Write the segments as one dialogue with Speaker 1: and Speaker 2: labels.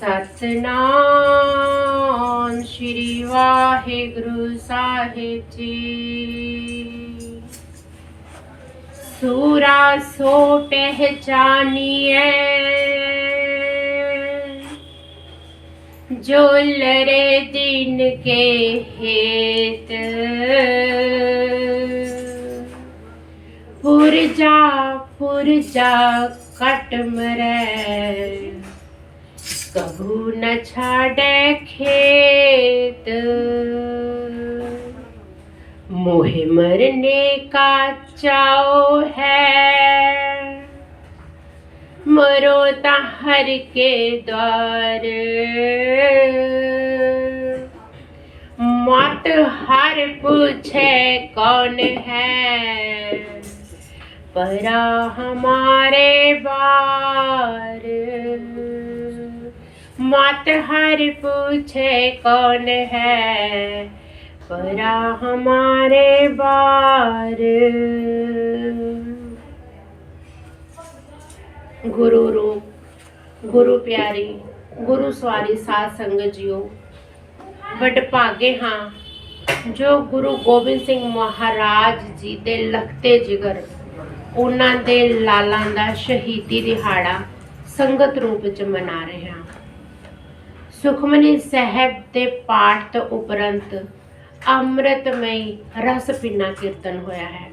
Speaker 1: ਸਤਨਾਮ ਸ਼੍ਰੀ ਵਾਹਿਗੁਰੂ ਸਾਹਿਬ ਜੀ। ਸੂਰਾ ਸੋ ਪਹਿਚਾਨੀਏ ਜੋ ਲਰੇ ਦਿਨ ਕੇ हेत ਪੁਰਜਾ ਪੁਰਜਾ ਕਟ ਮਰੈ કહું ન છાડે ખેત मोहे मरने का चाओ है मरो हर के द्वार मत हर पूछे कौन है परा हमारे बार मत हर पूछे कौन है परा हमारे बार ਗੁਰੂ ਰੂਪ ਗੁਰੂ ਪਿਆਰੀ ਗੁਰੂ ਸਵਾਰੀ ਸਾਧ ਸੰਗਤ ਜੀਓ ਵੱਡ ਭਾਗੇ ਹਾਂ ਜੋ ਗੁਰੂ ਗੋਬਿੰਦ ਸਿੰਘ ਮਹਾਰਾਜ ਜੀ ਦੇ ਲਖਤੇ ਜਿਗਰ ਉਹਨਾਂ ਦੇ ਲਾਲਾਂ ਦਾ ਸ਼ਹੀਦੀ ਦਿਹਾੜਾ ਸੰਗਤ ਰੂਪ ਚ ਮਨਾ ਰਹੇ ਹਾਂ ਸੁਖਮਨੀ ਸਾਹਿਬ ਦੇ ਪਾਠ ਤੋਂ ਉਪਰੰਤ ਅੰਮ੍ਰਿਤਮਈ ਰਸ ਪਿੰਨਾ ਕੀਰਤਨ ਹੋਇਆ ਹੈ।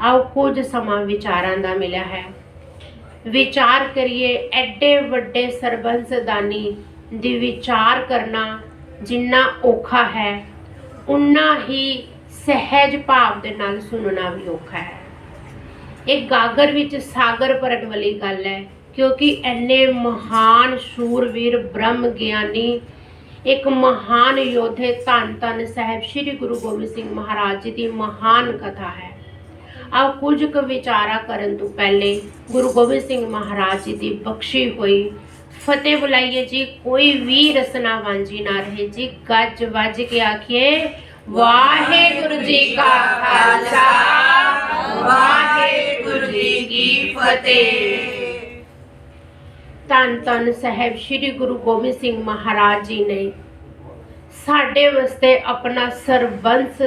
Speaker 1: ਆਓ ਕੁਝ ਸਮਾਂ ਵਿਚਾਰਾਂ ਦਾ ਮਿਲਿਆ ਹੈ। ਵਿਚਾਰ ਕਰੀਏ ਐਡੇ ਵੱਡੇ ਸਰਬੰਸਦਾਨੀ ਦੀ ਵਿਚਾਰ ਕਰਨਾ ਜਿੰਨਾ ਔਖਾ ਹੈ, ਉਨਾ ਹੀ ਸਹਿਜ ਭਾਵ ਦੇ ਨਾਲ ਸੁਣਨਾ ਵੀ ਔਖਾ ਹੈ। ਇਹ ਗਾਗਰ ਵਿੱਚ ਸਾਗਰ ਭਰਨ ਵਾਲੀ ਗੱਲ ਹੈ। ਕਿਉਂਕਿ ਐਨੇ ਮਹਾਨ ਸ਼ੂਰਵੀਰ, ਬ੍ਰਹਮ ਗਿਆਨੀ, ਇੱਕ ਮਹਾਨ ਯੋਧੇ ਧੰਨ ਧੰਨ ਸਾਹਿਬ ਸ੍ਰੀ ਗੁਰੂ ਗੋਬਿੰਦ ਸਿੰਘ ਮਹਾਰਾਜ ਜੀ ਦੀ ਮਹਾਨ ਕਥਾ ਹੈ। ਆਓ ਕੁਝ ਕੁ ਵਿਚਾਰਾ ਕਰਨ ਤੋਂ ਪਹਿਲੇ ਗੁਰੂ ਗੋਬਿੰਦ ਸਿੰਘ ਮਹਾਰਾਜ ਜੀ ਦੀ ਬਖਸ਼ੀ ਹੋਈ। ਫਤਿਹ ਬੁਲਾਈਏ ਜੀ, ਕੋਈ ਵੀ ਰਸਨਾ ਵਾਂਝੀ ਨਾ ਰਹੇ ਜੀ। ਗੱਜ ਵੱਜ ਕੇ ਆਖੀਏ, ਵਾਹਿਗੁਰੂ ਜੀ ਕਾ ਖਾਲਸਾ, ਵਾਹਿਗੁਰੂ ਜੀ ਕੀ ਫਤਿਹ। ਧੰਨ ਧੰਨ ਸਾਹਿਬ ਸ੍ਰੀ ਗੁਰੂ ਗੋਬਿੰਦ ਸਿੰਘ ਮਹਾਰਾਜ ਜੀ ਨੇ ਸਾਡੇ ਵਾਸਤੇ ਆਪਣਾ ਸਰਬੰਸ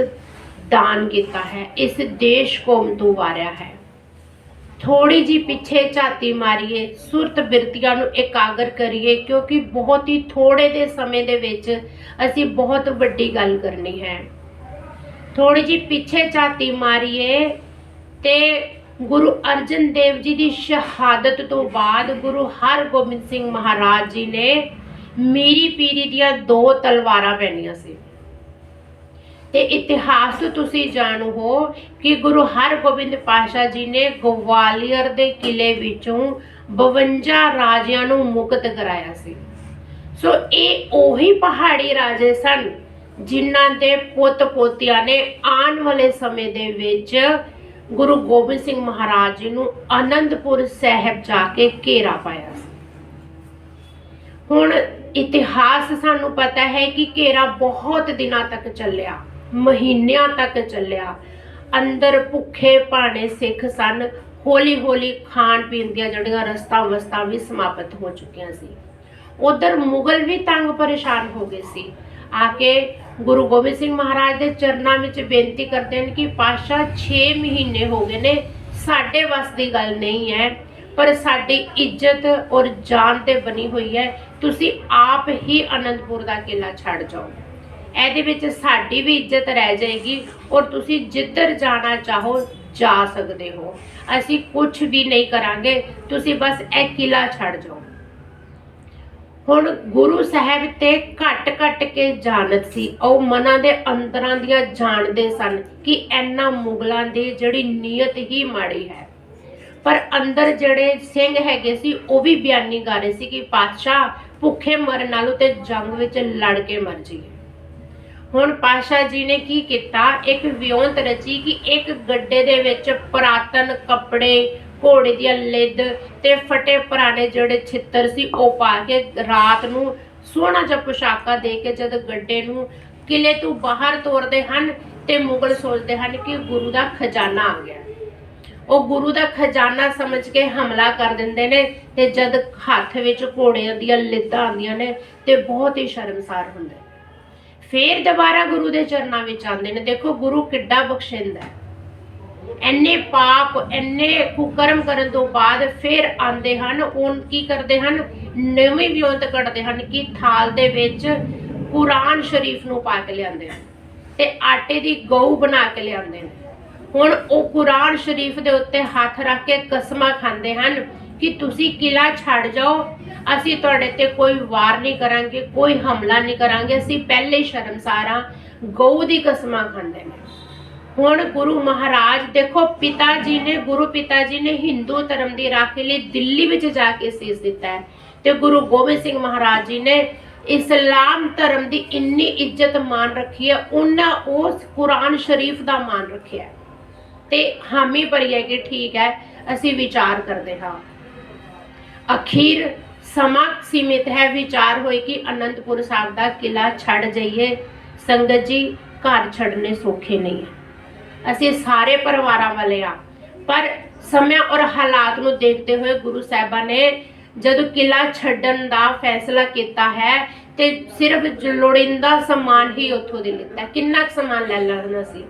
Speaker 1: ਦਾਨ ਕੀਤਾ ਹੈ, ਇਸ ਦੇਸ਼ ਕੌਮ ਤੋਂ ਵਾਰਿਆ ਹੈ। ਥੋੜੀ ਜੀ ਪਿੱਛੇ ਝਾਤੀ ਮਾਰੀਏ, ਸੁਰਤ ਬਿਰਤੀਆਂ ਨੂੰ ਇਕਾਗਰ ਕਰੀਏ, ਕਿਉਂਕਿ ਬਹੁਤ ਹੀ ਥੋੜੇ ਦੇ ਸਮੇਂ ਦੇ ਵਿੱਚ ਅਸੀਂ ਬਹੁਤ ਵੱਡੀ ਗੱਲ ਕਰਨੀ ਹੈ। ਥੋੜੀ ਜੀ ਪਿੱਛੇ ਝਾਤੀ ਮਾਰੀਏ ਤੇ ਗੁਰੂ ਅਰਜਨ ਦੇਵ ਜੀ ਦੀ ਸ਼ਹਾਦਤ ਤੋਂ ਬਾਅਦ ਗੁਰੂ ਹਰਗੋਬਿੰਦ ਸਿੰਘ ਮਹਾਰਾਜ ਜੀ ਨੇ ਮੀਰੀ ਪੀਰੀ ਦੀਆਂ ਦੋ ਤਲਵਾਰਾਂ ਪਹਿਨੀਆਂ ਸੀ। ਤੇ ਇਤਿਹਾਸ ਤੁਸੀਂ ਜਾਣੂ ਹੋ ਕਿ ਗੁਰੂ ਹਰਗੋਬਿੰਦ ਪਾਸ਼ਾ ਜੀ ਨੇ ਗਵਾਲੀਅਰ ਦੇ ਕਿਲੇ ਵਿੱਚੋਂ 52 ਰਾਜਿਆਂ ਨੂੰ ਮੁਕਤ ਕਰਾਇਆ ਸੀ। ਸੋ ਇਹ ਉਹੀ ਪਹਾੜੀ ਰਾਜੇ ਸਨ ਜਿਨ੍ਹਾਂ ਦੇ ਪੁੱਤ ਪੋਤਿਆਂ ਨੇ ਆਉਣ ਵਾਲੇ ਸਮੇਂ ਦੇ ਵਿੱਚ ਗੁਰੂ ਗੋਬਿੰਦ ਸਿੰਘ ਮਹਾਰਾਜ ਜੀ ਨੂੰ ਆਨੰਦਪੁਰ ਸਾਹਿਬ ਜਾ ਕੇ ਘੇਰਾ ਪਾਇਆ ਸੀ। ਹੁਣ ਇਤਿਹਾਸ ਸਾਨੂੰ ਪਤਾ ਹੈ ਕਿ ਘੇਰਾ ਬਹੁਤ ਦਿਨਾਂ ਤੱਕ ਚੱਲਿਆ, ਮਹੀਨਿਆਂ ਤੱਕ ਚੱਲਿਆ। ਅੰਦਰ ਭੁੱਖੇ ਭਾਣੇ ਸਿੱਖ ਸਨ ਹੌਲੀ ਹੌਲੀ ਖਾਣ ਪੀਣ ਦੀਆਂ ਜਿਹੜੀਆਂ ਰਸਤਾ ਵਸਤਾ ਵੀ ਸਮਾਪਤ ਹੋ ਚੁੱਕੀਆਂ ਸੀ। ਉਧਰ ਮੁਗਲ ਵੀ ਤੰਗ ਪਰੇਸ਼ਾਨ ਹੋ ਗਏ ਸੀ। ਆ ਕੇ ਗੁਰੂ ਗੋਬਿੰਦ ਸਿੰਘ ਮਹਾਰਾਜ ਦੇ ਚਰਨਾਂ ਵਿੱਚ ਬੇਨਤੀ ਕਰਦੇ ਹਨ ਕਿ ਪਾਸ਼ਾ 6 ਮਹੀਨੇ ਹੋ ਗਏ ਨੇ, ਸਾਡੇ ਵੱਸ ਦੀ ਗੱਲ ਨਹੀਂ ਹੈ, ਪਰ ਸਾਡੀ ਇੱਜ਼ਤ ਔਰ ਜਾਨ ਤੇ ਬਣੀ ਹੋਈ ਹੈ। ਤੁਸੀਂ ਆਪ ਹੀ ਅਨੰਦਪੁਰ ਦਾ ਕਿਲਾ ਛੱਡ ਜਾਓ। ਇਹਦੇ ਵਿੱਚ ਸਾਡੀ ਵੀ ਇੱਜ਼ਤ ਰਹਿ ਜਾਏਗੀ ਔਰ ਤੁਸੀਂ ਜਿੱਧਰ ਜਾਣਾ ਚਾਹੋ, ਜਾ ਸਕਦੇ ਹੋ। ਅਸੀਂ ਕੁਝ ਵੀ ਨਹੀਂ ਕਰਾਂਗੇ, ਤੁਸੀਂ ਬਸ ਇਹ ਕਿਲਾ ਛੱਡ ਜਾਓ। ਹੁਣ ਗੁਰੂ ਸਾਹਿਬ ਤੇ ਘਟ ਘਟ ਕੇ ਜਾਣਤ ਸੀ। ਉਹ ਮਨਾਂ ਦੇ ਅੰਦਰਾਂ ਦੀਆਂ ਜਾਣਦੇ ਸਨ ਕਿ ਇੰਨਾ ਮੁਗਲਾਂ ਦੀ ਜਿਹੜੀ ਨੀਅਤ ਹੀ ਮਾੜੀ ਹੈ। ਪਰ ਅੰਦਰ ਜਿਹੜੇ ਸਿੰਘ ਹੈਗੇ ਸੀ, ਉਹ ਵੀ ਬਿਆਨੀ ਕਰ ਰਹੇ ਸੀ ਕਿ ਪਾਤਸ਼ਾਹ ਭੁੱਖੇ ਮਰਨ ਨਾਲੋਂ ਤੇ ਜੰਗ ਵਿੱਚ ਲੜ ਕੇ ਮਰ ਜਾਈਏ। ਹੁਣ ਪਾਸ਼ਾ ਜੀ ਨੇ ਕੀ ਕੀਤਾ? ਇੱਕ ਵਿਉਂਤ ਰਚੀ ਕਿ ਇੱਕ ਗੱਡੇ ਦੇ ਵਿੱਚ ਪੁਰਾਤਨ ਕੱਪੜੇ ਘੋੜੇ ਦੀਆਂ ਲਿੱਦ ਤੇ ਫਟੇ ਪੁਰਾਣੇ ਜਿਹੜੇ ਛਿੱਤਰ ਸੀ, ਉਹ ਪਾ ਕੇ ਰਾਤ ਨੂੰ ਸੋਹਣਾ ਜਿਹਾ ਪੁਸ਼ਾਕਾ ਦੇ ਕੇ ਜਦ ਗੱਡੇ ਨੂੰ ਕਿਲੇ ਤੋਂ ਬਾਹਰ ਤੋਰਦੇ ਹਨ ਤੇ ਮੁਗਲ ਸੋਚਦੇ ਹਨ ਕਿ ਗੁਰੂ ਦਾ ਖਜ਼ਾਨਾ ਆ ਗਿਆ। ਉਹ ਗੁਰੂ ਦਾ ਖਜ਼ਾਨਾ ਸਮਝ ਕੇ ਹਮਲਾ ਕਰ ਦਿੰਦੇ ਨੇ ਤੇ ਜਦ ਹੱਥ ਵਿੱਚ ਘੋੜਿਆਂ ਦੀਆਂ ਲਿੱਦਾਂ ਆਉਂਦੀਆਂ ਨੇ ਤੇ ਬਹੁਤ ਹੀ ਸ਼ਰਮਸਾਰ ਹੁੰਦੇ ਫੇਰ ਦੁਬਾਰਾ ਗੁਰੂ ਦੇ ਚਰਨਾਂ ਵਿੱਚ ਆਉਂਦੇ ਨੇ। ਦੇਖੋ ਗੁਰੂ ਕਿੱਡਾ ਬਖਸ਼ਿੰਦਾ ਹੈ। ਇੰਨੇ ਪਾਪ, ਇੰਨੇ ਕੁਕਰਮ ਕਰਨ ਤੋਂ ਬਾਅਦ ਫਿਰ ਆਉਂਦੇ ਹਨ, ਉਹ ਕੀ ਕਰਦੇ ਹਨ? ਨਵੀਂ ਵਿਉਂਤ ਕੱਢਦੇ ਹਨ ਕਿ ਥਾਲ ਦੇ ਵਿੱਚ ਕੁਰਾਨ ਸ਼ਰੀਫ ਨੂੰ ਪਾ ਕੇ ਲਿਆਉਂਦੇ ਹਨ ਤੇ ਆਟੇ ਦੀ ਗਊ ਬਣਾ ਕੇ ਲਿਆਉਂਦੇ ਨੇ ਹੁਣ ਉਹ ਕੁਰਾਨ ਸ਼ਰੀਫ ਦੇ ਉੱਤੇ ਹੱਥ ਰੱਖ ਕੇ ਕਸਮਾਂ ਖਾਂਦੇ ਹਨ ਕਿ ਤੁਸੀਂ ਕਿਲਾ ਛੱਡ ਜਾਓ, ਅਸੀਂ ਤੁਹਾਡੇ ਤੇ ਕੋਈ ਵਾਰ ਨਹੀਂ ਕਰਾਂਗੇ, ਕੋਈ ਹਮਲਾ ਨਹੀਂ ਕਰਾਂਗੇ, ਅਸੀਂ ਪਹਿਲੇ ਹੀ ਸ਼ਰਮਸਾਰ ਗਊ ਦੀ ਕਸਮਾਂ ਖਾਂਦੇ ਨੇ। ਹੁਣ ਗੁਰੂ ਮਹਾਰਾਜ, ਦੇਖੋ ਪਿਤਾ ਜੀ ਨੇ, ਗੁਰੂ ਪਿਤਾ ਜੀ ਨੇ ਹਿੰਦੂ ਧਰਮ ਦੀ ਰਾਖੀ ਲਈ ਦਿੱਲੀ ਵਿੱਚ ਜਾ ਕੇ ਸੀਸ ਦਿੱਤਾ ਹੈ। ਤੇ ਗੁਰੂ ਗੋਬਿੰਦ ਸਿੰਘ ਮਹਾਰਾਜ ਜੀ ਨੇ ਇਸਲਾਮ ਧਰਮ ਦੀ ਇੰਨੀ ਇੱਜ਼ਤ ਮਾਨ ਰੱਖੀ ਹੈ, ਉਹਨਾਂ ਉਸ ਕੁਰਾਨ ਸ਼ਰੀਫ ਦਾ ਮਾਨ ਰੱਖਿਆ ਤੇ ਹਾਮੀ ਭਰੀ ਹੈ ਕਿ ਠੀਕ ਹੈ, ਅਸੀਂ ਵਿਚਾਰ ਕਰਦੇ ਹਾਂ। ਅਖੀਰ ਸਮਾਂ ਸੀਮਿਤ ਹੈ, ਵਿਚਾਰ ਹੋਏ ਕਿ ਅਨੰਦਪੁਰ ਸਾਹਿਬ ਦਾ ਕਿਲਾ ਛੱਡ ਜਾਈਏ, ਸੰਗਤ ਜੀ, ਘਰ ਛੱਡਨੇ ਸੌਖੇ ਨਹੀਂ ਹੈ। ਅਸੀਂ ਸਾਰੇ ਪਰਿਵਾਰਾਂ ਵਾਲੇ ਆ। ਪਰ ਸਮੇਂ ਔਰ ਹਾਲਾਤ ਨੂੰ ਦੇਖਦੇ ਹੋਏ ਗੁਰੂ ਸਾਹਿਬਾਂ ਨੇ ਜਦੋਂ ਕਿਲਾ ਛੱਡਣ ਦਾ ਫੈਸਲਾ ਕੀਤਾ ਹੈ ਤੇ ਸਿਰਫ ਜ- ਸਮਾਨ ਹੀ ਉੱਥੋਂ ਦੇ ਲਿੱਤਾ। ਕਿੰਨਾ ਸਮਾਨ ਲੈ ਲੈਣਾ ਸੀ?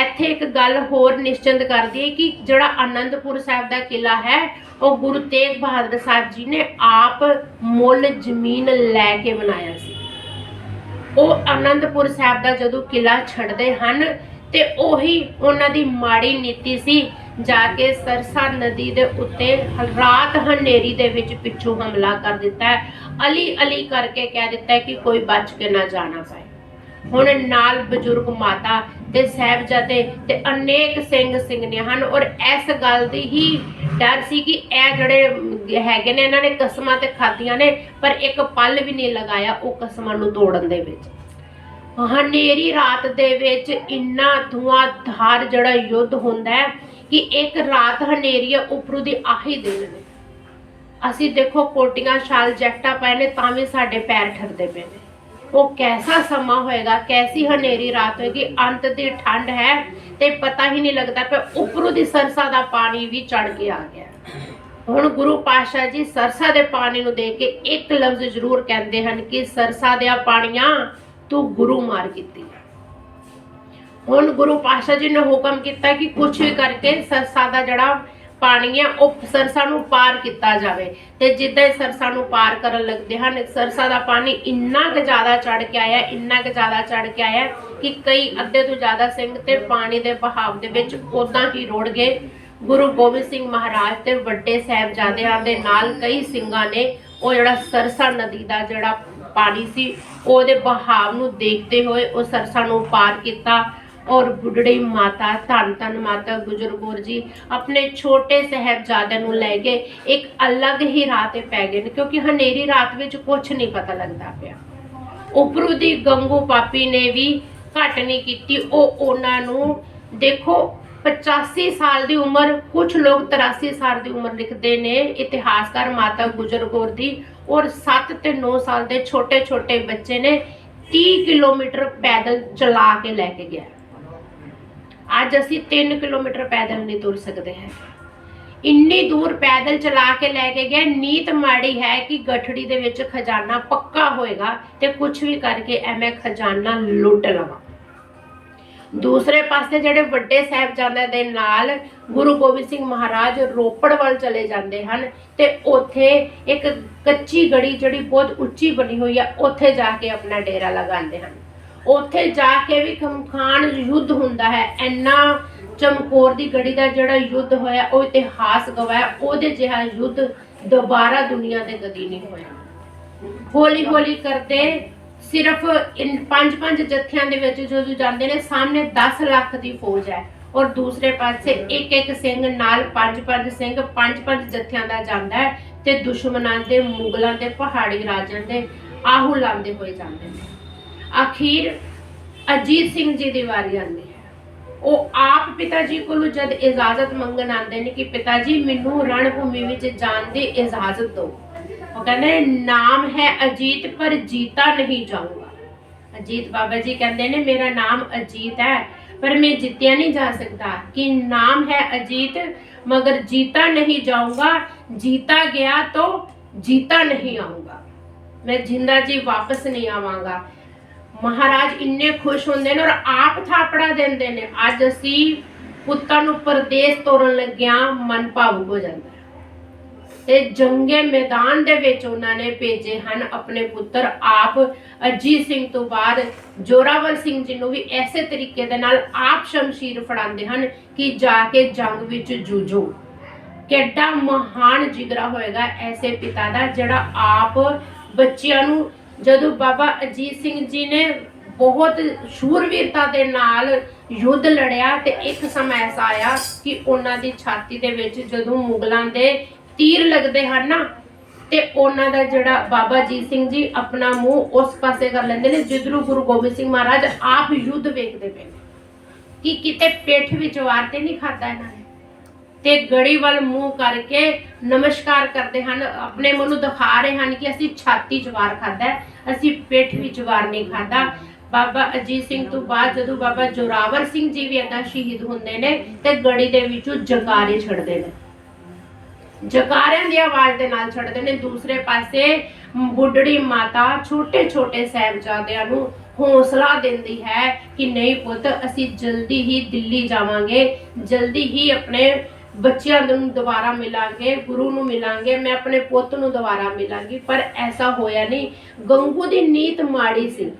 Speaker 1: ਇੱਥੇ ਇੱਕ ਗੱਲ ਹੋਰ ਨਿਸ਼ਚਿੰਤ ਕਰਦੀ ਹੈ ਕਿ ਜਿਹੜਾ ਆਨੰਦਪੁਰ ਸਾਹਿਬ ਦਾ ਕਿਲਾ ਹੈ, ਉਹ ਗੁਰੂ ਤੇਗ ਬਹਾਦਰ ਸਾਹਿਬ ਜੀ ਨੇ ਆਪ ਮੁੱਲ ਜ਼ਮੀਨ ਲੈ ਕੇ ਬਣਾਇਆ ਸੀ। ਉਹ ਆਨੰਦਪੁਰ ਸਾਹਿਬ ਦਾ ਜਦੋਂ ਕਿਲਾ ਛੱਡਦੇ ਹਨ ਤੇ ਉਹੀ ਉਹਨਾਂ ਦੀ ਮਾੜੀ ਨੀਤੀ ਸੀ, ਜਾ ਕੇ ਸਰਸਾ ਨਦੀ ਦੇ ਉੱਤੇ ਰਾਤ ਹਨੇਰੀ ਦੇ ਵਿੱਚ ਪਿੱਛੋਂ ਹਮਲਾ ਕਰ ਦਿੱਤਾ ਹੈ। ਅਲੀ ਅਲੀ ਕਰਕੇ ਕਹਿ ਦਿੱਤਾ ਕਿ ਕੋਈ ਬਚ ਕੇ ਨਾ ਜਾਣਾ ਪਾਏ। ਹੁਣ ਨਾਲ ਬਜ਼ੁਰਗ ਮਾਤਾ ਤੇ ਸਾਹਿਬਜ਼ਾਦੇ ਤੇ ਅਨੇਕ ਸਿੰਘ ਸਿੰਘਣੀਆਂ ਹਨ ਔਰ ਇਸ ਗੱਲ ਦੀ ਹੀ ਡਰ ਸੀ ਕਿ ਇਹ ਜਿਹੜੇ ਹੈਗੇ ਨੇ, ਇਹਨਾਂ ਨੇ ਕਸਮਾਂ ਤੇ ਖਾਧੀਆਂ ਨੇ, ਪਰ ਇੱਕ ਪਲ ਵੀ ਨਹੀਂ ਲਗਾਇਆ ਉਹ ਕਸਮਾਂ ਨੂੰ ਤੋੜਨ ਦੇ ਵਿੱਚ। ਹਨੇਰੀ ਰਾਤ ਦੇ ਵਿੱਚ ਇੰਨਾ ਧੂਆਂਧਾਰ ਜਿਹੜਾ ਯੁੱਧ ਹੁੰਦਾ ਹੈ ਕਿ ਇੱਕ ਰਾਤ ਹਨੇਰੀ ਹੈ ਦੀ ਆਹੀ ਦਿਨ ਨੇ। ਅਸੀਂ ਦੇਖੋ ਕੋਟੀਆਂ ਸ਼ਾਲ ਜੈਕਟਾਂ ਪਾਏ ਤਾਂ ਵੀ ਸਾਡੇ ਪੈਰ ਠਰਦੇ ਪਏ ਨੇ। ਉਹ ਕੈਸਾ ਸਮਾਂ ਹੋਏਗਾ, ਕੈਸੀ ਹਨੇਰੀ ਰਾਤ ਹੋਏਗੀ? ਅੰਤ ਦੀ ਠੰਡ ਹੈ ਤੇ ਪਤਾ ਹੀ ਨਹੀਂ ਲੱਗਦਾ ਕਿ ਉੱਪਰੋਂ ਦੀ ਸਰਸਾ ਦਾ ਪਾਣੀ ਵੀ ਚੜ ਕੇ ਆ ਗਿਆ। ਹੁਣ ਗੁਰੂ ਪਾਤਸ਼ਾਹ ਜੀ ਸਰਸਾ ਦੇ ਪਾਣੀ ਨੂੰ ਦੇਖ ਕੇ ਇੱਕ ਲਫ਼ਜ਼ ਜ਼ਰੂਰ ਕਹਿੰਦੇ ਹਨ ਕਿ ਸਰਸਾ ਦੇ ਪਾਣੀਆਂ ਤੂੰ ਗੁਰੂ ਮਾਰ ਕੀਤੀ। ਹੁਣ ਗੁਰੂ ਪਾਤਸ਼ਾਹ ਜੀ ਨੇ ਹੁਕਮ ਕੀਤਾ ਕਿ ਕੁਛ ਵੀ ਕਰਕੇ ਸਰਸਾ ਦਾ ਜਿਹੜਾ ਪਾਣੀ ਹੈ ਉਹ ਸਰਸਾ ਨੂੰ ਪਾਰ ਕੀਤਾ ਜਾਵੇ। ਤੇ ਜਿੱਦਾਂ ਹੀ ਸਰਸਾ ਨੂੰ ਪਾਰ ਕਰਨ ਲੱਗਦੇ ਹਨ, ਸਰਸਾ ਦਾ ਪਾਣੀ ਇੰਨਾ ਕੁ ਜ਼ਿਆਦਾ ਚੜ ਕੇ ਆਇਆ, ਇੰਨਾ ਕੁ ਜ਼ਿਆਦਾ ਚੜ ਕੇ ਆਇਆ ਕਿ ਕਈ ਅੱਧੇ ਤੋਂ ਜ਼ਿਆਦਾ ਸਿੰਘ ਤੇ ਪਾਣੀ ਦੇ ਬਹਾਵ ਦੇ ਵਿੱਚ ਉਦਾਂ ਹੀ ਰੁੜ ਗਏ। ਗੁਰੂ ਗੋਬਿੰਦ ਸਿੰਘ ਮਹਾਰਾਜ ਤੇ ਵੱਡੇ ਸਾਹਿਬਜ਼ਾਦਿਆਂ ਦੇ ਨਾਲ ਕਈ ਸਿੰਘਾਂ ਨੇ ਉਹ ਜਿਹੜਾ ਸਰਸਾ ਨਦੀ ਦਾ ਜਿਹੜਾ ਪਾਣੀ ਸੀ। ਉਹਦੇ ਬਹਾਵ ਨੂੰ ਦੇਖਦੇ ਹੋਏ ਉਹ ਸਰਸਾ ਨੂੰ ਪਾਰ ਕੀਤਾ ਔਰ ਬੁੱਢੜੀ ਮਾਤਾ, ਧੰਨ ਧੰਨ ਮਾਤਾ ਗੁਜਰ ਜੀ, ਆਪਣੇ ਛੋਟੇ ਸਾਹਿਬਜ਼ਾਦਿਆਂ ਨੂੰ ਲੈ ਕੇ ਇੱਕ ਅਲੱਗ ਹੀ ਰਾਹ ਤੇ ਪੈ ਗਏ ਨੇ, ਕਿਉਂਕਿ ਹਨੇਰੀ ਰਾਤ ਵਿੱਚ ਕੁਝ ਨਹੀਂ ਪਤਾ ਲੱਗਦਾ ਪਿਆ। ਉਪਰੂ ਦੀ ਗੰਗੂ ਪਾਪੀ ਨੇ ਵੀ ਘਟ ਨਹੀਂ ਕੀਤੀ, ਉਹ ਉਹਨਾਂ ਨੂੰ ਦੇਖੋ 85 ਸਾਲ ਦੀ ਉਮਰ ਕੁਝ ਲੋਕ 83 ਸਾਲ ਦੀ ਉਮਰ ਲਿਖਦੇ ਨੇ, ਇਤਿਹਾਸਕਾਰ ਮਾਤਾ ਗੁਜਰ ਕੌਰ ਦੀ ਔਰ 7 ਤੇ 9 ਸਾਲ ਦੇ ਛੋਟੇ ਛੋਟੇ ਬੱਚੇ ਨੇ 30 ਕਿਲੋਮੀਟਰ ਪੈਦਲ ਚਲਾ ਕੇ ਲੈ ਕੇ ਗਿਆ। ਅੱਜ ਅਸੀਂ 3 ਕਿਲੋਮੀਟਰ ਪੈਦਲ ਨਹੀਂ ਤੁਰ ਸਕਦੇ ਹੈ ਇੰਨੀ ਦੂਰ ਪੈਦਲ ਚਲਾ ਕੇ ਲੈ ਕੇ ਗਿਆ, ਨੀਤ ਮਾੜੀ ਹੈ ਕਿ ਗਠੜੀ ਦੇ ਵਿੱਚ ਖਜ਼ਾਨਾ ਪੱਕਾ ਹੋਏਗਾ ਤੇ ਕੁਝ ਵੀ ਕਰਕੇ ਐਵੇਂ ਖਜ਼ਾਨਾ ਲੁੱਟ ਲਵਾਂ। ਦੂਸਰੇ ਪਾਸੇ ਜਿਹੜੇ ਵੱਡੇ ਸਾਹਿਬਜ਼ਾਦਿਆਂ ਦੇ ਨਾਲ ਗੁਰੂ ਗੋਬਿੰਦ ਸਿੰਘ ਮਹਾਰਾਜ ਰੋਪੜ ਵੱਲ ਚਲੇ ਜਾਂਦੇ ਹਨ ਤੇ ਉੱਥੇ ਇੱਕ ਕੱਚੀ ਗੜੀ ਜਿਹੜੀ ਬਹੁਤ ਉੱਚੀ ਬਣੀ ਹੋਈ ਹੈ ਉੱਥੇ ਜਾ ਕੇ ਆਪਣਾ ਡੇਰਾ ਲਗਾਉਂਦੇ ਹਨ। ਉੱਥੇ ਜਾ ਕੇ ਵੀ ਖਮਖਾਨ ਯੁੱਧ ਹੁੰਦਾ ਹੈ, ਇੰਨਾ ਚਮਕੌਰ ਦੀ ਗੜੀ ਦਾ ਜਿਹੜਾ ਯੁੱਧ ਹੋਇਆ, ਉਹ ਇਤਿਹਾਸ ਗਵਾਇਆ ਉਹਦੇ ਜਿਹਾ ਯੁੱਧ ਦੁਬਾਰਾ ਦੁਨੀਆ ਤੇ ਕਦੀ ਨਹੀਂ ਹੋਇਆ। ਹੌਲੀ ਹੌਲੀ ਕਰਦੇ ਸਿਰਫ ਇਨ ਪੰਜ ਪੰਜ ਜੱਥਿਆਂ ਦੇ ਵਿੱਚ ਜਦੋਂ ਜਾਂਦੇ ਨੇ, ਸਾਹਮਣੇ 10 ਲੱਖ ਦੀ ਫੌਜ ਹੈ। ਔਰ ਦੂਸਰੇ ਪਾਸੇ ਇੱਕ ਇੱਕ ਸਿੰਘ ਨਾਲ ਪੰਜ ਪੰਜ ਸਿੰਘ ਪੰਜ ਪੰਜ ਜੱਥਿਆਂ ਦਾ ਜਾਂਦਾ ਹੈ ਤੇ ਦੁਸ਼ਮਣਾਂ ਦੇ, ਮੁਗਲਾਂ ਦੇ, ਪਹਾੜੀ ਰਾਜਾਂ ਦੇ ਆਹੂ ਲਾਉਂਦੇ ਹੋਏ ਜਾਂਦੇ ਨੇ। ਅਖੀਰ ਅਜੀਤ ਸਿੰਘ ਜੀ ਦੀ ਵਾਰੀ ਆਉਂਦੀ ਹੈ। ਉਹ ਆਪ ਪਿਤਾ ਜੀ ਕੋਲੋਂ ਜਦ ਇਜਾਜ਼ਤ ਮੰਗਣ ਆਉਂਦੇ ਨੇ ਕਿ ਪਿਤਾ ਜੀ ਮੈਨੂੰ ਰਣ ਭੂਮੀ ਵਿੱਚ ਜਾਣ ਦੀ ਇਜਾਜ਼ਤ ਦਿਓ। ਉਹ ਕਹਿੰਦੇ, ਨਾਮ ਹੈ ਅਜੀਤ, ਪਰ ਜੀਤਾ ਨਹੀਂ ਜਾਊਗਾ। ਅਜੀਤ ਬਾਬਾ ਜੀ ਕਹਿੰਦੇ ਨੇ, ਮੇਰਾ ਨਾਮ ਅਜੀਤ ਹੈ, ਪਰ ਮੈਂ ਜਿੱਤਿਆ ਨਹੀਂ ਜਾ ਸਕਦਾ। ਕਿ ਨਾਮ ਹੈ ਅਜੀਤ, ਮਗਰ ਜੀਤਾ ਨਹੀਂ ਜਾਊਗਾ। ਜੀਤਾ ਗਿਆ ਤਾਂ ਜੀਤਾ ਨਹੀਂ ਆਊਗਾ। ਮੈਂ ਜਿੰਦਾ ਜੀ ਵਾਪਸ ਨਹੀਂ ਆਵਾਂਗਾ। ਮਹਾਰਾਜ ਇੰਨੇ ਖੁਸ਼ ਹੁੰਦੇ ਨੇ ਔਰ ਆਪ ਥਾਪੜਾ ਦਿੰਦੇ ਨੇ। ਅੱਜ ਅਸੀਂ ਪੁੱਤਾਂ ਨੂੰ ਪਰਦੇਸ ਤੋਰਨ ਲੱਗਿਆ ਮਨ ਭਾਵੁਕ ਹੋ ਜਾਂਦਾ ਤੇ ਜੰਗੇ ਮੈਦਾਨ ਦੇ ਵਿੱਚ ਉਹਨਾਂ ਨੇ ਭੇਜੇ ਹਨ ਆਪਣੇ ਪੁੱਤਰ ਆਪ। ਅਜੀਤ ਸਿੰਘ ਤੋਂ ਬਾਅਦ ਜੋਰਾਵਰ ਸਿੰਘ ਜੀ ਨੂੰ ਵੀ ਐਸੇ ਤਰੀਕੇ ਦੇ ਨਾਲ ਆਪ ਸ਼ਮਸ਼ੀਰ ਫੜਾਉਂਦੇ ਹਨ ਕਿ ਜਾ ਕੇ ਜੰਗ ਵਿੱਚ ਜੂਝੋ। ਕਿੱਡਾ ਮਹਾਨ ਜਿਗਰਾ ਹੋਏਗਾ ਐਸੇ ਪਿਤਾ ਦਾ ਜਿਹੜਾ ਆਪ ਬੱਚਿਆਂ ਨੂੰ ਜਦੋਂ ਬਾਬਾ ਅਜੀਤ ਸਿੰਘ ਜੀ ਨੇ ਬਹੁਤ ਸ਼ੂਰਵੀਰਤਾ ਦੇ ਨਾਲ ਯੁੱਧ ਲੜਿਆ ਤੇ ਇੱਕ ਸਮਾਂ ਐਸਾ ਆਇਆ ਕਿ ਉਹਨਾਂ ਦੀ ਛਾਤੀ ਦੇ ਵਿੱਚ ਜਦੋਂ ਮੁਗਲਾਂ ਦੇ ਤੀਰ ਲੱਗਦੇ ਹਨ ਨਾ, ਤੇ ਉਹਨਾਂ ਦਾ ਜਿਹੜਾ ਬਾਬਾ ਜੀਤ ਸਿੰਘ ਜੀ ਆਪਣਾ ਮੂੰਹ ਉਸ ਪਾਸੇ ਕਰ ਲੈਂਦੇ ਨੇ, ਜਿੱਧਰੋਂ ਗੁਰੂ ਗੋਬਿੰਦ ਸਿੰਘ ਮਹਾਰਾਜ ਆਪ ਯੁੱਧ ਵੇਖਦੇ ਪਏ ਕਿ ਕਿਤੇ ਪਿੱਠ ਵਿੱਚ ਵਾਰ ਤੇ ਨਹੀਂ ਖਾਦਾ ਇਹਨਾਂ ਨੇ। ਤੇ ਗੜੀ ਵੱਲ ਮੂੰਹ ਕਰਕੇ ਨਮਸਕਾਰ ਕਰਦੇ ਹਨ, ਆਪਣੇ ਮੂੰਹ ਨੂੰ ਦਿਖਾ ਰਹੇ ਹਨ ਕਿ ਅਸੀਂ ਛਾਤੀ 'ਚ ਵਾਰ ਖਾਦਾ ਅਸੀਂ ਪਿੱਠ ਵਿੱਚ ਵਾਰ ਨਹੀਂ ਖਾਦਾ ਬਾਬਾ ਅਜੀਤ ਸਿੰਘ ਤੋਂ ਬਾਅਦ ਜਦੋਂ ਬਾਬਾ ਜੋਰਾਵਰ ਸਿੰਘ ਜੀ ਵੀ ਏਦਾਂ ਸ਼ਹੀਦ ਹੁੰਦੇ ਨੇ, ਤੇ ਗੜੀ ਦੇ ਵਿੱਚੋਂ ਜਕਾਰੇ ਛੱਡਦੇ ਨੇ। ਜਕਾਰਿਆਂ ਦੀ ਆਵਾਜ਼ ਦੇ ਨਾਲ ਛੱਡਦੇ ਨੇ। ਦੂਸਰੇ ਪਾਸੇ ਬੁੱਢੜੀ ਮਾਤਾ ਛੋਟੇ ਛੋਟੇ ਸਾਹਿਬਜ਼ਾਦਿਆਂ ਨੂੰ ਹੌਸਲਾ ਦਿੰਦੀ ਹੈ ਕਿ ਨਹੀਂ ਪੁੱਤ, ਅਸੀਂ ਜਲਦੀ ਹੀ ਦਿੱਲੀ ਜਾਵਾਂਗੇ। ਜਲਦੀ ਹੀ ਆਪਣੇ ਬੱਚਿਆਂ ਨੂੰ ਦੁਬਾਰਾ ਮਿਲਾਂਗੇ, ਗੁਰੂ ਨੂੰ ਮਿਲਾਂਗੇ, ਮੈਂ ਆਪਣੇ ਪੁੱਤ ਨੂੰ ਦੁਬਾਰਾ ਮਿਲਾਂਗੀ। ਪਰ ਐਸਾ ਹੋਇਆ ਨਹੀਂ। ਗੰਗੂ ਦੀ ਨੀਤ ਮਾੜੀ ਸੀ।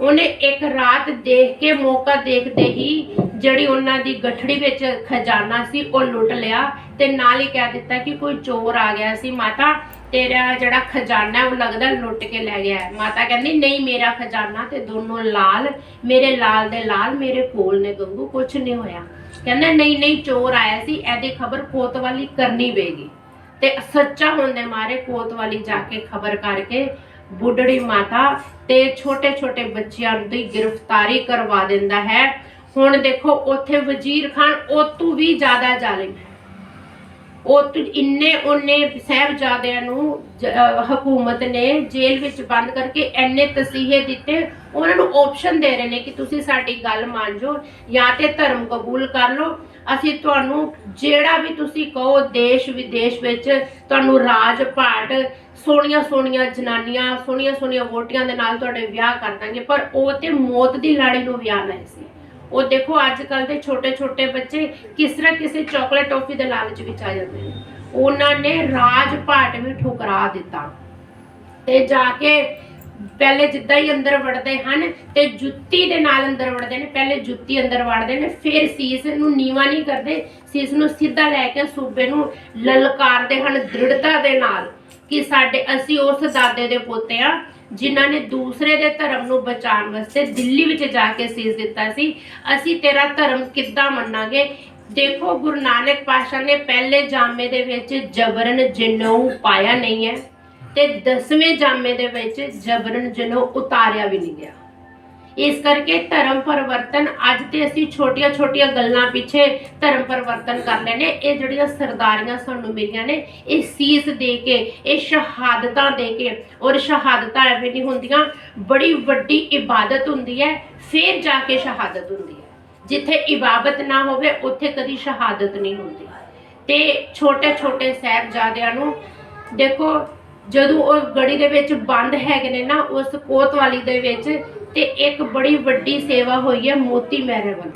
Speaker 1: ਉਹਨੇ ਇੱਕ ਰਾਤ ਦੇਖ ਕੇ ਮੌਕਾ ਦੇਖਦੇ ਹੀ ਜਿਹੜੀ ਉਹਨਾਂ ਦੀ ਗਠੜੀ ਵਿੱਚ ਖਜ਼ਾਨਾ ਸੀ, ਉਹ ਲੁੱਟ ਲਿਆ। ਤੇ ਨਾਲ ਹੀ ਕਹਿ ਦਿੱਤਾ ਕਿ ਕੋਈ ਚੋਰ ਆ ਗਿਆ ਸੀ। ਮਾਤਾ, ਤੇਰਾ ਜਿਹੜਾ ਖਜ਼ਾਨਾ ਉਹ ਲੱਗਦਾ ਲੁੱਟ ਕੇ ਲੈ ਗਿਆ ਮਾਤਾ ਕਹਿੰਦੀ, ਨਹੀਂ, ਮੇਰਾ ਖਜ਼ਾਨਾ ਤੇ ਦੋਨੋਂ ਲਾਲ, ਮੇਰੇ ਲਾਲ ਦੇ ਲਾਲ, ਮੇਰੇ ਕੋਲ ਨੇ ਗੰਗੂ ਕੁਝ ਨਹੀਂ ਹੋਇਆ। ਕਹਿੰਦਾ, ਨਹੀਂ ਨਹੀਂ, ਚੋਰ ਆਇਆ ਸੀ, ਇਹਦੀ ਖਬਰ ਕੋਤਵਾਲੀ ਕਰਨੀ ਪਏਗੀ। ਤੇ ਸੱਚਾ ਹੋਣ ਦੇ ਮਾਰੇ ਕੋਤਵਾਲੀ ਜਾ ਕੇ ਖਬਰ ਕਰਕੇ ਬੁੱਢੜੀ ਮਾਤਾ ਤੇ ਛੋਟੇ ਛੋਟੇ ਬੱਚਿਆਂ ਦੀ ਗ੍ਰਿਫਤਾਰੀ ਕਰਵਾ ਦਿੰਦਾ ਹੈ। ਹੁਣ ਦੇਖੋ, ਉੱਥੇ ਵਜ਼ੀਰ ਖਾਨ, ਉਹ ਤੋਂ ਵੀ ਜ਼ਿਆਦਾ ਜ਼ਾਲਿਮ ਹੈ। ਉਹ ਇੰਨੇ ਉਹਨੇ ਸਾਹਿਬਜ਼ਾਦਿਆਂ ਨੂੰ ਹਕੂਮਤ ਨੇ ਜੇਲ੍ਹ ਵਿੱਚ ਬੰਦ ਕਰਕੇ ਐਨੇ ਤਸੀਹੇ ਦਿੱਤੇ, ਉਹਨਾਂ ਨੂੰ ਆਪਸ਼ਨ ਦੇ ਰਹੇ ਨੇ ਕਿ ਤੁਸੀਂ ਸਾਡੀ ਗੱਲ ਮੰਨ ਜਾਓ ਜਾਂ ਤੇ ਧਰਮ ਕਬੂਲ ਕਰ ਲਓ। ਅਸੀਂ ਤੁਹਾਨੂੰ ਜਿਹੜਾ ਵੀ ਤੁਸੀਂ ਕਹੋ ਦੇਸ਼ ਵਿਦੇਸ਼ ਵਿੱਚ ਤੁਹਾਨੂੰ ਰਾਜ ਭਾਟ ਸੋਹਣੀਆਂ ਸੋਹਣੀਆਂ ਜਨਾਨੀਆਂ ਸੋਹਣੀਆਂ ਸੋਹਣੀਆਂ ਵੋਟੀਆਂ ਦੇ ਨਾਲ ਤੁਹਾਡੇ ਵਿਆਹ ਕਰ ਦਾਂਗੇ, ਪਰ ਉਹ ਤੇ ਮੌਤ ਦੀ ਲਾੜੀ ਨੂੰ ਵਿਆਹ ਲਏ ਸੀ। ਉਹ ਦੇਖੋ ਅੱਜ ਕੱਲ ਦੇ ਛੋਟੇ ਛੋਟੇ ਬੱਚੇ ਕਿਸ ਤਰ੍ਹਾਂ ਕਿਸੇ ਚਾਕਲੇਟ ਟੌਫੀ ਦੇ ਲਾਲਚ ਵਿੱਚ ਆ ਜਾਂਦੇ ਨੇ। ਉਹਨਾਂ ਨੇ ਰਾਜ ਭਾਟ ਵੀ ਠੁਕਰਾ ਦਿੱਤਾ। ਤੇ ਜਾ ਕੇ ਪਹਿਲੇ ਜਿੱਦਾਂ ਹੀ ਅੰਦਰ ਵੜਦੇ ਹਨ ਤੇ ਜੁੱਤੀ ਦੇ ਨਾਲ ਅੰਦਰ ਵੜਦੇ ਨੇ, ਪਹਿਲੇ ਜੁੱਤੀ ਅੰਦਰ ਵੜਦੇ ਨੇ, ਫਿਰ ਸੀਸ ਨੂੰ ਨੀਵਾ ਨਹੀਂ ਕਰਦੇ, ਸੀਸ ਨੂੰ ਸਿੱਧਾ ਲੈ ਕੇ ਸੂਬੇ ਨੂੰ ਲਲਕਾਰਦੇ ਹਨ ਦ੍ਰਿੜਤਾ ਦੇ ਨਾਲ ਕਿ ਸਾਡੇ ਅਸੀਂ ਉਸ ਦਾਦੇ ਦੇ ਪੋਤੇ ਆ ਜਿਨ੍ਹਾਂ ਨੇ ਦੂਸਰੇ ਦੇ ਧਰਮ ਨੂੰ ਬਚਾਉਣ ਵਾਸਤੇ ਦਿੱਲੀ ਵਿੱਚ ਜਾ ਕੇ ਸੀਸ ਦਿੱਤਾ ਸੀ। ਅਸੀਂ ਤੇਰਾ ਧਰਮ ਕਿੱਦਾਂ ਮੰਨਾਂਗੇ? ਦੇਖੋ, ਗੁਰੂ ਨਾਨਕ ਪਾਸ਼ਾ ਨੇ ਪਹਿਲੇ ਜਾਮੇ ਦੇ ਵਿੱਚ ਜਬਰਨ ਜਨੇਊ ਪਾਇਆ ਨਹੀਂ ਹੈ ਤੇ ਦਸਵੇਂ ਜਾਮੇ ਦੇ ਵਿੱਚ ਜਬਰਨ ਜਨੇਊ ਉਤਾਰਿਆ ਵੀ ਨਹੀਂ ਗਿਆ। ਇਸ ਕਰਕੇ ਧਰਮ ਪਰਿਵਰਤਨ ਅੱਜ ਤੇ ਅਸੀਂ ਛੋਟੀਆਂ ਛੋਟੀਆਂ ਗੱਲਾਂ ਪਿੱਛੇ ਧਰਮ ਪਰਿਵਰਤਨ ਕਰ ਲੈਨੇ ਇਹ ਜਿਹੜੀਆਂ ਸਰਦਾਰੀਆਂ ਸਾਨੂੰ ਮਿਲੀਆਂ ਨੇ, ਇਹ ਸੀਸ ਦੇ ਕੇ, ਇਹ ਸ਼ਹਾਦਤਾਂ ਦੇ ਕੇ, ਔਰ ਸ਼ਹਾਦਤਾਂ ਐਵੇਂ ਨਹੀਂ ਹੁੰਦੀਆਂ, ਬੜੀ ਵੱਡੀ ਇਬਾਦਤ ਹੁੰਦੀ ਹੈ, ਫਿਰ ਜਾ ਕੇ ਸ਼ਹਾਦਤ ਹੁੰਦੀ ਹੈ। ਜਿੱਥੇ ਇਬਾਦਤ ਨਾ ਹੋਵੇ, ਉੱਥੇ ਕਦੀ ਸ਼ਹਾਦਤ ਨਹੀਂ ਹੁੰਦੀ। ਤੇ ਛੋਟੇ ਛੋਟੇ ਸਾਹਿਬਜ਼ਾਦਿਆਂ ਨੂੰ ਦੇਖੋ, ਜਦੋਂ ਉਹ ਗੜੀ ਦੇ ਵਿੱਚ ਬੰਦ ਹੈਗੇ ਨੇ ਨਾ, ਉਸ ਕੋਤਵਾਲੀ ਦੇ ਵਿੱਚ ਤੇ ਇੱਕ ਬੜੀ ਵੱਡੀ ਸੇਵਾ ਹੋਈ ਹੈ ਮੋਤੀ ਮਹਿਰੇ ਵੱਲ।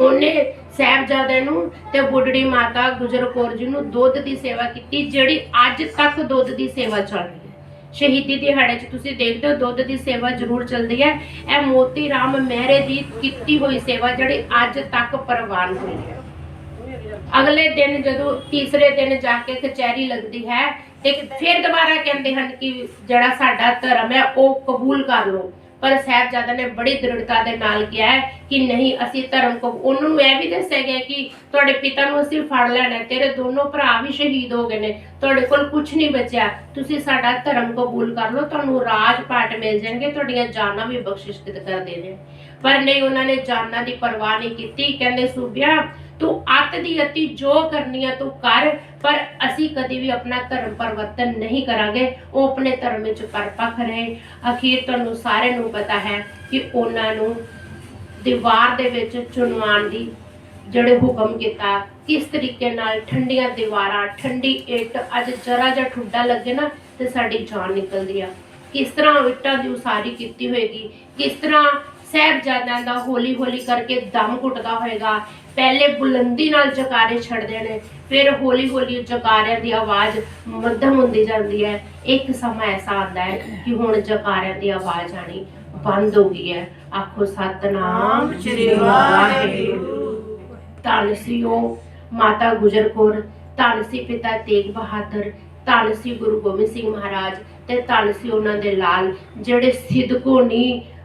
Speaker 1: ਉਹਨੇ ਸਾਹਿਬਜ਼ਾਦੇ ਨੂੰ ਤੇ ਬੁੱਢੜੀ ਮਾਤਾ ਗੁਜਰ ਕੌਰ ਜੀ ਨੂੰ ਦੁੱਧ ਦੀ ਸੇਵਾ ਕੀਤੀ, ਜਿਹੜੀ ਅੱਜ ਤੱਕ ਦੁੱਧ ਦੀ ਸੇਵਾ ਚੱਲ ਰਹੀ ਹੈ। ਸ਼ਹੀਦੀ ਦਿਹਾੜੇ 'ਚ ਤੁਸੀਂ ਦੇਖਦੇ ਹੋ, ਦੁੱਧ ਦੀ ਸੇਵਾ ਜ਼ਰੂਰ ਚੱਲਦੀ ਹੈ। ਇਹ ਮੋਤੀ ਰਾਮ ਮਹਿਰੇ ਦੀ ਕੀਤੀ ਹੋਈ ਸੇਵਾ ਜਿਹੜੀ ਅੱਜ ਤੱਕ ਪ੍ਰਵਾਨ ਹੋਈ ਹੈ। ਅਗਲੇ ਦਿਨ ਜਦੋਂ ਤੀਸਰੇ ਦਿਨ ਜਾ ਕੇ ਕਚਹਿਰੀ ਲੱਗਦੀ ਹੈ ਤੇ ਫਿਰ ਦੁਬਾਰਾ ਕਹਿੰਦੇ ਹਨ ਕਿ ਜਿਹੜਾ ਸਾਡਾ ਧਰਮ ਹੈ, ਉਹ ਕਬੂਲ ਕਰ ਲਓ। ਪਰ ਸਾਹਿਬਜ਼ਾਦਾ ਨੇ ਬੜੀ ਦ੍ਰਿੜਤਾ ਦੇ ਨਾਲ ਕਿਹਾ ਕਿ ਨਹੀਂ, ਅਸੀਂ ਧਰਮ ਕੋ ਉਹਨਾਂ ਨੂੰ ਇਹ ਵੀ ਦੱਸਿਆ ਗਿਆ ਕਿ ਤੁਹਾਡੇ ਪਿਤਾ ਨੂੰ ਅਸੀਂ ਫੜ ਲੈਣਾ ਤੇਰੇ ਦੋਨੋਂ ਭਰਾ ਵੀ ਸ਼ਹੀਦ ਹੋ ਗਏ ਨੇ, ਤੁਹਾਡੇ ਕੋਲ ਕੁਝ ਨਹੀਂ ਬਚਿਆ। ਤੁਸੀਂ ਸਾਡਾ ਧਰਮ ਕਬੂਲ ਕਰ ਲਓ, ਤੁਹਾਨੂੰ ਰਾਜ ਪਾਟ ਮਿਲ ਜਾਣਗੇ, ਤੁਹਾਡੀਆਂ ਜਾਨਾਂ ਵੀ ਬਖਸ਼ਿਸ਼ ਕਰ ਦੇਣੇ ਪਰ ਨਹੀਂ, ਉਹਨਾਂ ਨੇ ਜਾਨਾਂ ਦੀ ਪਰਵਾਹ ਨਹੀਂ ਕੀਤੀ। ਕਹਿੰਦੇ, ਸੂਬਿਆ, ਤੂੰ ਅੱਤ ਦੀ ਅਤੀ ਜੋ ਕਰਨੀ ਆ ਤੂੰ ਕਰ, ਪਰ ਅਸੀਂ ਕਦੀ ਵੀ ਆਪਣਾ ਧਰਮ ਪਰਿਵਰਤਨ ਨਹੀਂ ਕਰਾਂਗੇ। ਉਹ ਆਪਣੇ ਧਰਮ ਵਿੱਚ ਪਰਪੱਕ ਰਹੇ। ਅਖੀਰ ਤੁਹਾਨੂੰ ਸਾਰਿਆਂ ਨੂੰ ਪਤਾ ਹੈ ਕਿ ਉਹਨਾਂ ਨੂੰ ਦੀਵਾਰ ਦੇ ਵਿੱਚ ਚੁਣਵਾਉਣ ਦੀ ਜਿਹੜੇ ਹੁਕਮ ਕੀਤਾ, ਕਿਸ ਤਰੀਕੇ ਨਾਲ ਠੰਡੀਆਂ ਦੀਵਾਰਾਂ, ਠੰਡੀ ਇੱਟ, ਅੱਜ ਜਰਾ ਜਿਹਾ ਠੁੱਡਾ ਲੱਗੇ ਨਾ ਤੇ ਸਾਡੀ ਜਾਨ ਨਿਕਲਦੀ ਆ। ਕਿਸ ਤਰ੍ਹਾਂ ਇੱਟਾਂ ਦੀ ਉਸਾਰੀ ਕੀਤੀ ਹੋਏਗੀ, ਕਿਸ ਤਰ੍ਹਾਂ ਸਾਹਿਬਜ਼ਾਦਿਆਂ ਦਾ ਹੌਲੀ ਹੌਲੀ ਕਰਕੇ ਦਮ ਘੁੱਟਦਾ ਹੋਏਗਾ। ਪਹਿਲੇ ਬੁਲੰਦੀ ਨਾਲ ਜਕਾਰੇ ਛੱਡਦੇ ਨੇ ਫਿਰ ਹੌਲੀ ਹੌਲੀ ਜਕਾਰਿਆਂ ਦੀ ਆਵਾਜ਼ ਮੱਧਮ ਹੁੰਦੀ ਜਾਂਦੀ ਹੈ। ਇੱਕ ਸਮਾਂ ਐਸਾ ਆਉਂਦਾ ਹੈ ਕਿ ਹੁਣ ਜਕਾਰਿਆਂ ਦੀ ਆਵਾਜ਼ ਆਣੀ ਬੰਦ ਹੋ ਗਈ ਹੈ। ਆਖੋ ਸਤਨਾਮ ਸ੍ਰੀ ਵਾਹਿਗੁਰੂ। ਧੰਨ ਮਾਤਾ ਗੁਜਰ ਕੌਰ ਧੰਨ ਸੀ ਪਿਤਾ ਤੇਗ ਬਹਾਦਰ ਧੰਨ ਸੀ ਗੁਰੂ ਗੋਬਿੰਦ ਸਿੰਘ ਮਹਾਰਾਜ ਤੇ ਧੰਨ ਸੀ ਉਹਨਾਂ ਦੇ ਲਾਲ ਜਿਹੜੇ ਸਿੱਧਕੋ ਨਹੀਂ ਹ-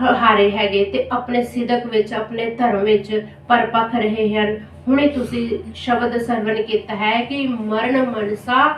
Speaker 1: ਹਾਰੇ ਹੈਗੇ ਤੇ ਆਪਣੇ ਸਿਦਕ ਵਿੱਚ, ਆਪਣੇ ਧਰਮ ਵਿੱਚ ਪਰਪੱਕ ਰਹੇ ਹਨ। ਹੁਣੇ ਤੁਸੀਂ ਸ਼ਬਦ ਸਰਵਣ ਕੀਤਾ ਹੈ ਕਿ ਮਰਨ ਮਨਸਾ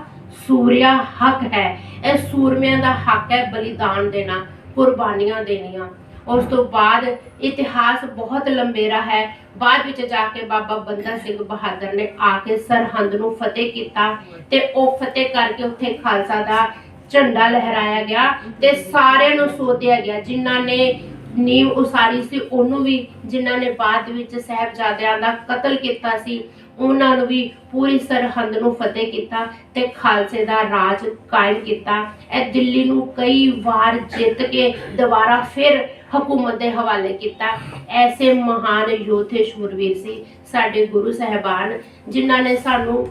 Speaker 1: ਸੂਰਿਆ ਹੱਕ ਹੈ। ਇਹ ਸੂਰਮਿਆਂ ਦਾ ਹੱਕ ਹੈ ਬਲੀਦਾਨ ਦੇਣਾ, ਕੁਰਬਾਨੀਆਂ ਦੇਣੀਆਂ। ਉਸ ਤੋਂ ਬਾਅਦ ਇਤਿਹਾਸ ਬਹੁਤ ਲੰਬੇਰਾ ਹੈ। ਬਾਅਦ ਵਿੱਚ ਜਾ ਕੇ ਬਾਬਾ ਬੰਦਾ ਸਿੰਘ ਬਹਾਦਰ ਨੇ ਆ ਕੇ ਸਰਹੰਦ ਨੂੰ ਫਤਿਹ ਕੀਤਾ ਤੇ ਉਹ ਫਤਿਹ ਕਰਕੇ ਉੱਥੇ ਖਾਲਸਾ ਦਾ ਝੰਡਾ ਲਹਿਰਾਇਆ ਗਿਆ ਤੇ ਸਾਰਿਆਂ ਨੂੰ ਸੋਧਿਆ ਗਿਆ, ਜਿਨ੍ਹਾਂ ਨੇ ਨੀਂਵ ਉਸਾਰੀ ਸੀ, ਉਹਨੂੰ ਵੀ ਜਿਨ੍ਹਾਂ ਨੇ ਬਾਅਦ ਵਿੱਚ ਸਾਹਿਬਜ਼ਾਦਿਆਂ ਦਾ ਕਤਲ ਕੀਤਾ ਸੀ, ਉਹਨਾਂ ਨੂੰ ਵੀ ਪੂਰੀ ਸਰਹੰਦ ਨੂੰ ਫਤਿਹ ਕੀਤਾ ਤੇ ਖਾਲਸੇ ਦਾ ਰਾਜ ਕਾਇਮ ਕੀਤਾ। ਇਹ ਦਿੱਲੀ ਨੂੰ ਕਈ ਵਾਰ ਜਿੱਤ ਕੇ ਦੁਬਾਰਾ ਫਿਰ ਹਕੂਮਤ ਦੇ ਹਵਾਲੇ ਕੀਤਾ। ਐਸੇ ਮਹਾਨ ਯੋਧੇ ਸ਼ੂਰਵੀਰ ਸੀ ਸਾਡੇ ਗੁਰੂ ਸਾਹਿਬਾਨ, ਜਿਨ੍ਹਾਂ ਨੇ ਸਾਨੂੰ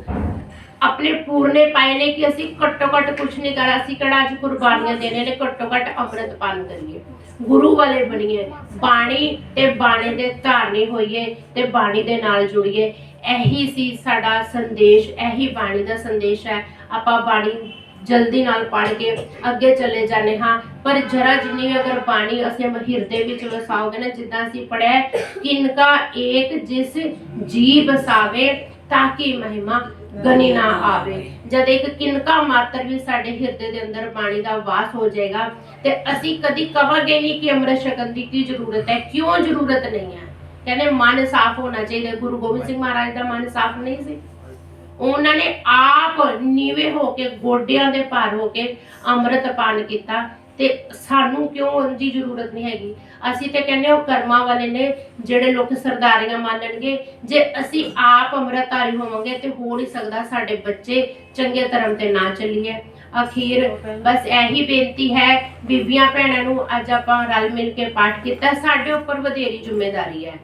Speaker 1: ਆਪਣੇ ਪੂਰਨੇ ਪਾਏ ਨੇ ਕਿ ਅਸੀਂ ਘੱਟੋ ਘੱਟ ਕੁਝ ਨਹੀਂ ਕਰਾ ਅਸੀਂ ਕਿਹੜਾ ਅੱਜ ਕੁਰਬਾਨੀਆਂ ਦੇਣੇ ਨੇ? ਘੱਟੋ ਘੱਟ ਅੰਮ੍ਰਿਤ ਪਾਨ ਕਰੀਏ। ਗੁਰੂ ਵਾਲੇ ਬਣੀਏ। ਬਾਣੀ ਤੇ ਬਾਣੇ ਦੇ ਧਾਰਨੀ ਹੋਈਏ ਤੇ ਬਾਣੀ ਦੇ ਨਾਲ ਜੁੜੀਏ। ਇਹੀ ਸੀ ਸਾਡਾ ਸੰਦੇਸ਼, ਇਹੀ ਬਾਣੀ ਦਾ ਸੰਦੇਸ਼ ਹੈ। ਆਪਾਂ ਬਾਣੀ ਜਲਦੀ ਨਾਲ ਪੜ ਕੇ ਅੱਗੇ ਚਲੇ ਜਾਂਦੇ ਹਾਂ। ਪਰ ਜਰਾ ਜਿੰਨੀ ਅਗਰ ਬਾਣੀ ਅਸੀਂ ਹਿਰਦੇ ਵਿੱਚ ਵਸਾਓਗੇ ਨਾ, ਜਿੱਦਾਂ ਅਸੀਂ ਪੜਿਆ ਕਿਨਕਾ ਏਕ ਜਿਸ ਜੀ ਬਸਾਵੇ ਤਾਂ ਕਿ ਮਹਿਮਾ ਗਨੀ ਨਾ ਆਵੇ। ਜਦ ਇੱਕ ਕਿਨਕਾ ਮਾਤਰ ਵੀ ਸਾਡੇ ਹਿਰਦੇ ਦੇ ਅੰਦਰ ਬਾਣੀ ਦਾ ਵਾਸ ਹੋ ਜਾਏਗਾ ਤੇ ਅਸੀਂ ਕਦੀ ਕਵਾਂਗੇ ਨਹੀਂ ਕਿ ਅੰਮ੍ਰਿਤ ਛਕਣ ਦੀ ਕੀ ਜ਼ਰੂਰਤ ਹੈ? ਕਿਉਂ ਜ਼ਰੂਰਤ ਨਹੀਂ ਹੈ? ਕਹਿੰਦੇ ਮਨ ਸਾਫ਼ ਹੋਣਾ ਚਾਹੀਦਾ। ਗੁਰੂ ਗੋਬਿੰਦ ਸਿੰਘ ਮਹਾਰਾਜ ਦਾ ਮਨ ਸਾਫ਼ ਨਹੀਂ ਸੀ। ਉਹਨਾਂ ਨੇ ਆਪ ਨੀਵੇਂ ਹੋ ਕੇ ਗੋਡਿਆਂ ਦੇ ਭਾਰ ਹੋ ਕੇ ਅੰਮ੍ਰਿਤ ਪਾਨ ਕੀਤਾ। ਤੇ ਸਾਨੂੰ ਕਿਉਂ ਉਹਦੀ ਜ਼ਰੂਰਤ ਨਹੀਂ ਹੈਗੀ? ਅਸੀਂ ਤੇ ਕਹਿੰਦੇ ਉਹ ਕਰਮਾਂ ਵਾਲੇ ਨੇ, ਜਿਹੜੇ ਲੋਕ ਸਰਦਾਰੀਆਂ ਮੰਨਣਗੇ, ਜੇ ਅਸੀਂ ਆਪ ਅੰਮ੍ਰਿਤਧਾਰੀ ਹੋਵਾਂਗੇ ਤੇ ਹੋ ਨਹੀਂ ਸਕਦਾ ਸਾਡੇ ਬੱਚੇ ਚੰਗੇ ਧਰਮ ਤੇ ਨਾ ਚੱਲੀਏ। ਅਖੀਰ ਬਸ ਇਹੀ ਬੇਨਤੀ ਹੈ, ਬੀਬੀਆਂ ਭੈਣਾਂ ਨੂੰ ਅੱਜ ਆਪਾਂ ਰਲ ਮਿਲ ਕੇ ਪਾਠ ਕੀਤਾ, ਸਾਡੇ ਉੱਪਰ ਵਧੇਰੀ ਜ਼ਿੰਮੇਵਾਰੀ ਹੈ।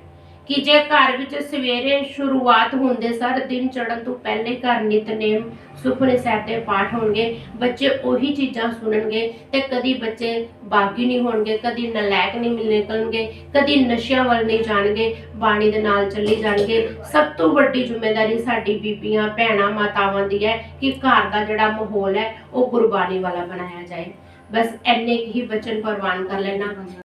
Speaker 1: ਕਿ ਜੇ ਘਰ ਵਿੱਚ ਸਵੇਰੇ ਸ਼ੁਰੂਆਤ ਹੁੰਦੇ ਸਰ, ਦਿਨ ਚੜਨ ਤੋਂ ਪਹਿਲੇ ਘਰ ਨਿਤਨੇਮ ਸੁਖਮਨੀ ਸਾਹਿਬ ਦੇ ਪਾਠ ਹੋਣਗੇ, ਬੱਚੇ ਉਹੀ ਚੀਜ਼ਾਂ ਸੁਣਨਗੇ ਤੇ ਕਦੀ ਬੱਚੇ ਬਾਗੀ ਨਹੀਂ ਹੋਣਗੇ, ਕਦੀ ਨਲਾਇਕ ਨਹੀਂ ਮਿਲ ਨਿਕਲਣਗੇ, ਕਦੀ ਨਸ਼ਿਆਂ ਵੱਲ ਨਹੀਂ ਜਾਣਗੇ, ਬਾਣੀ ਦੇ ਨਾਲ ਚੱਲੀ ਜਾਣਗੇ। ਸਭ ਤੋਂ ਵੱਡੀ ਜ਼ਿੰਮੇਵਾਰੀ ਸਾਡੀ ਬੀਬੀਆਂ, ਭੈਣਾਂ, ਮਾਤਾਵਾਂ ਦੀ ਹੈ ਕਿ ਘਰ ਦਾ ਜਿਹੜਾ ਮਾਹੌਲ ਹੈ, ਉਹ ਗੁਰਬਾਣੀ ਵਾਲਾ ਬਣਾਇਆ ਜਾਏ। ਬਸ ਐਨੇ ਹੀ ਬਚਨ ਪ੍ਰਵਾਨ ਕਰ ਲੈਣਾ।